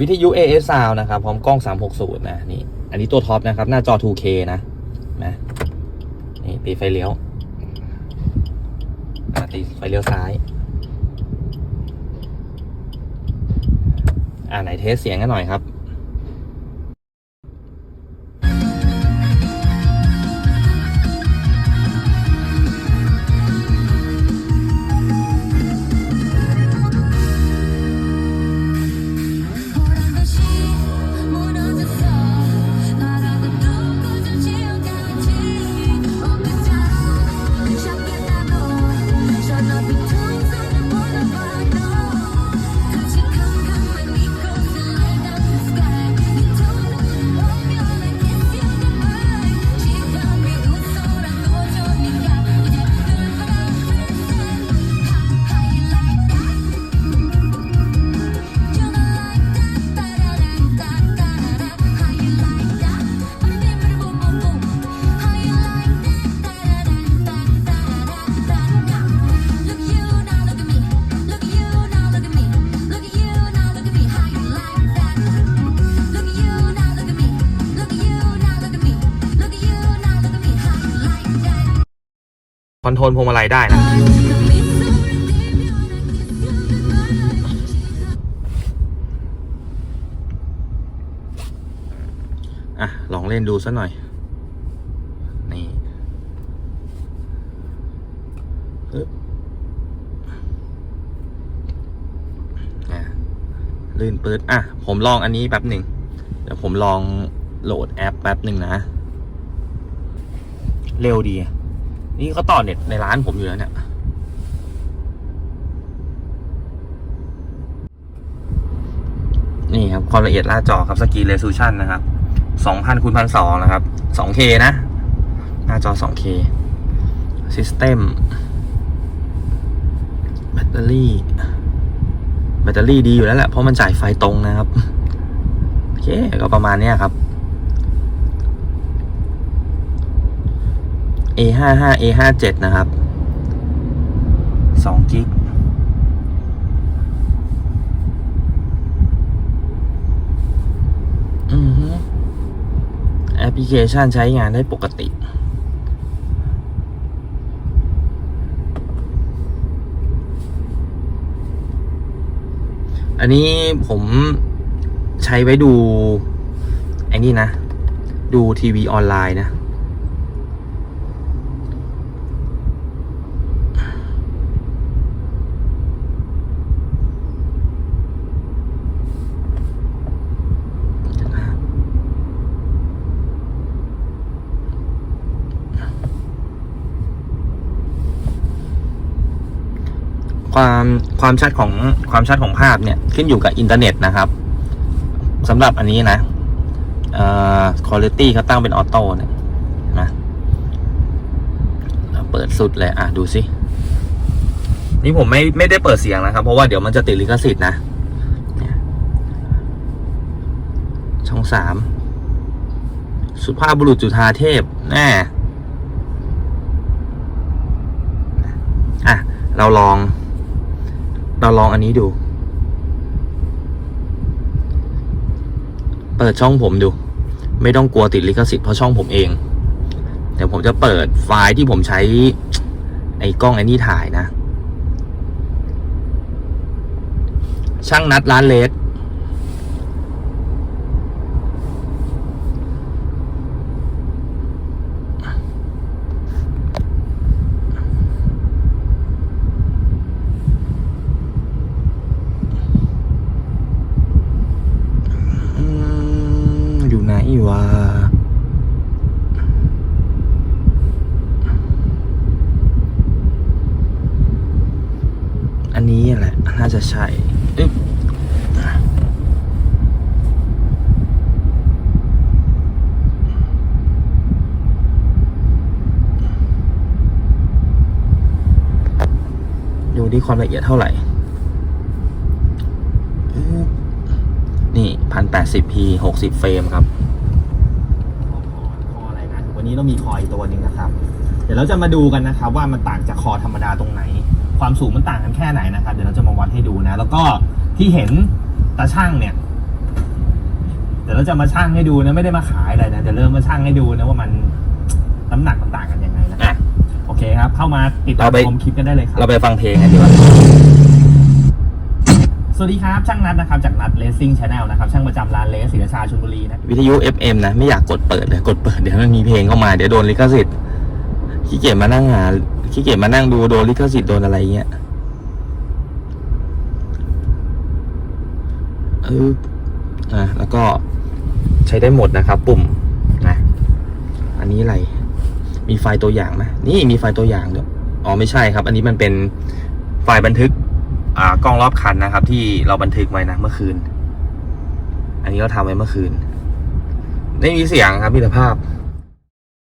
วิทยุ AS Sound นะครับพร้อมกล้อง 360 นะนี่อันนี้ตัวท็อปนะครับ หน้าจอ 2K นะนะนี่ตีไฟเลี้ยวตีไฟเลี้ยวซ้าย อ่าไหนเทสเสียงกันหน่อยครับ อนโทรลพวงมาลัยได้นะอะ ลองเล่นดูสักหน่อย นี่ปึ๊บอ่ลื่นปื๊ดอะ ผมลองอันนี้แป๊บหนึ่ง เดี๋ยวผมลองโหลดแอปแป๊บหนึ่งนะ เร็วดี นี่เขาต่อเน็ตในร้านผมอยู่แล้วเนี่ยนี่ครับ ความละเอียดหน้าจอครับสกีเรซูชันนะครับ2,000คูณ1,200นะครับ 2K นะ หน้าจอ 2K System แบตเตอรี่ แบตเตอรี่ดีอยู่แล้วแหละเพราะมันจ่ายไฟตรงนะครับ โอเค ก็ประมาณนี้ครับ A ห้าห้า A ห้าเจ็ดนะครับสองกิกอือฮึแอปพลิเคชันใช้งานได้ปกติ อันนี้ผมใช้ไว้ดูไอ้นี่นะ ดูทีวีออนไลน์นะ ความความชัดของความชัดของภาพเนี่ยขึ้นอยู่กับอินเทอร์เน็ตนะครับสำหรับอันนี้นะเอ่อคุณภาพเขาตั้งเป็นออโต้เนี่ยนะเปิดสุดเลยอะดูสินี่ผมไม่ไม่ได้เปิดเสียงนะครับ เพราะว่าเดี๋ยวมันจะติดลิขสิทธิ์นะช่องสามสุภาพบุรุษจุธาเทพแน่อะ เราลอง เราลองอันนี้ดู เปิดช่องผมดู ไม่ต้องกลัวติดลิขสิทธิ์เพราะช่องผมเอง เดี๋ยวผมจะเปิดไฟล์ที่ผมใช้ ไอ้กล้องไอ้นี่ถ่ายนะ ช่างนัดร้านเลสอืมอยู่ไหน วะอันนี้แหละ น่าจะใช่อึ๊บดูที่ความละเอียดเท่าไหร่ นี่พันแปดสิบพีหกสิบเฟรมครับ นะวันนี้เรามีคออีกตัวหนึ่งนะครับ เดี๋ยวเราจะมาดูกันนะครับว่ามันต่างจากคอธรรมดาตรงไหน ความสูงมันต่างกันแค่ไหนนะครับ เดี๋ยวเราจะมาวัดให้ดูนะ แล้วก็ที่เห็นตาช่างเนี่ยดี๋ยวเราจะมาชั่งให้ดูนะไม่ได้มาขายอะไรนะเดี๋ยวเริ่มมาชั่งให้ดูนะว่ามันน้ำหนักมันต่างกันยังไงนะอะโอเคครับ เข้ามาติดตามเราไปชมคลิปกันได้เลยครับเราไปฟังเพลงกันดีกว่า สวัสดีครับ ช่างนัดนะครับ จากนัดเลสซิ่งชาแนลนะครับช่างประจำร้านเลสศรีราชาชลบุรีนะวิทยุ FM นะ ไม่อยากกดเปิดเลยกดเปิดเดี๋ยวมันมีเพลงเข้ามาเดี๋ยวโดนลิขสิทธิ์ขี้เกียจมานั่งหาขี้เกียจมานั่งดูโดนลิขสิทธิ์โดนอะไรเงี้ยเอออะแล้วก็ใช้ได้หมดนะครับ ปุ่มนะอันนี้อะไร มีไฟล์ตัวอย่างไหมนี่มีไฟล์ตัวอย่างด้วยอ๋อไม่ใช่ครับ อันนี้มันเป็นไฟล์บันทึก กล้องรอบคันนะครับ ที่เราบันทึกไว้นะเมื่อคืน อันนี้เราทำไว้เมื่อคืน ไม่มีเสียงครับมีแต่ภาพ